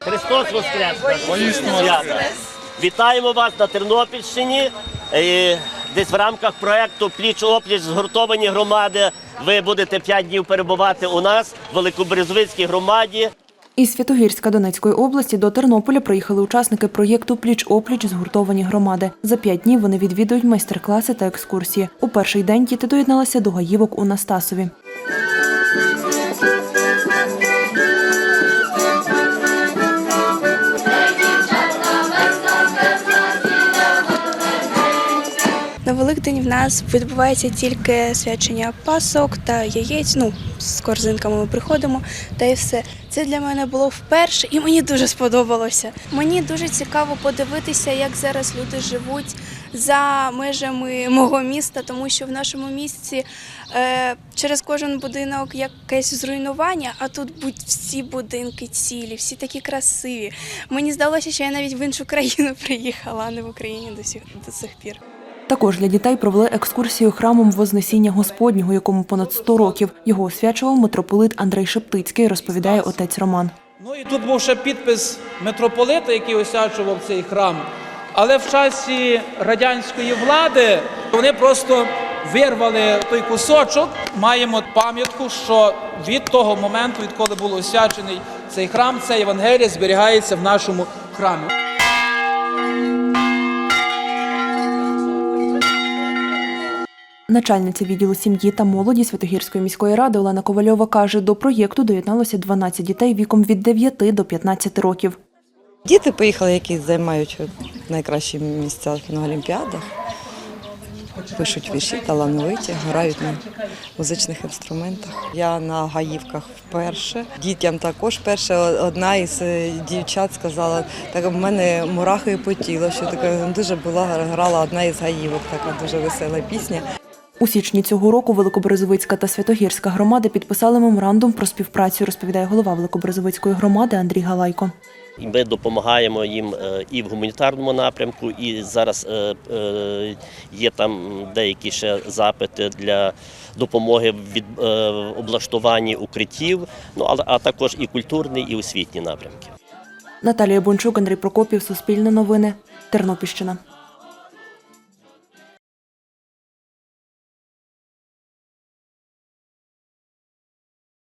Христос Воскрес! Вітаємо вас на Тернопільщині. Е, Десь в рамках проекту Пліч опліч згуртовані громади. Ви будете 5 днів перебувати у нас в Великобрезвицькій громаді. Із Святогірська Донецької області до Тернополя приїхали учасники проєкту Пліч-опліч згуртовані громади. За п'ять днів вони відвідують майстер-класи та екскурсії. У перший день діти доєдналися до гаївок у Настасові. Великдень в нас відбувається тільки свячення пасок та яєць. Ну, з корзинками ми приходимо, та й все. Це для мене було вперше, і мені дуже сподобалося. Мені дуже цікаво подивитися, як зараз люди живуть за межами мого міста, тому що в нашому місті е, через кожен будинок якесь зруйнування, а тут будь всі будинки цілі, всі такі красиві. Мені здалося, що я навіть в іншу країну приїхала, а не в Україні до сих, до сих пір. Також для дітей провели екскурсію храмом Вознесіння Господнього, якому понад 100 років. Його освячував митрополит Андрей Шептицький, розповідає отець Роман. Ну і тут був ще підпис митрополита, який освячував цей храм. Але в часі радянської влади вони просто вирвали той кусочок. Маємо пам'ятку, що від того моменту, відколи був освячений цей храм, ця Євангелія зберігається в нашому храмі. Начальниця відділу сім'ї та молоді Святогірської міської ради Олена Ковальова каже, до проєкту доєдналося 12 дітей віком від 9 до 15 років. Діти поїхали, які займають найкращі місця на олімпіадах, пишуть вірші, талановиті, грають на музичних інструментах. Я на гаївках вперше. Дітям також перше одна із е, дівчат сказала, так в мене мурахи по тілу, що така дуже була грала одна із гаївок, така дуже весела пісня. У січні цього року Великобрезовицька та Святогірська громади підписали меморандум про співпрацю, розповідає голова Великобрезовицької громади Андрій Галайко. Ми допомагаємо їм е, і в гуманітарному напрямку, і зараз е, е, є там деякі ще запити для допомоги в облаштуванні укриттів, ну а також і культурний, і освітні напрямки. Наталія Бончук, Андрій Прокопів, Суспільне новини, Тернопільщина.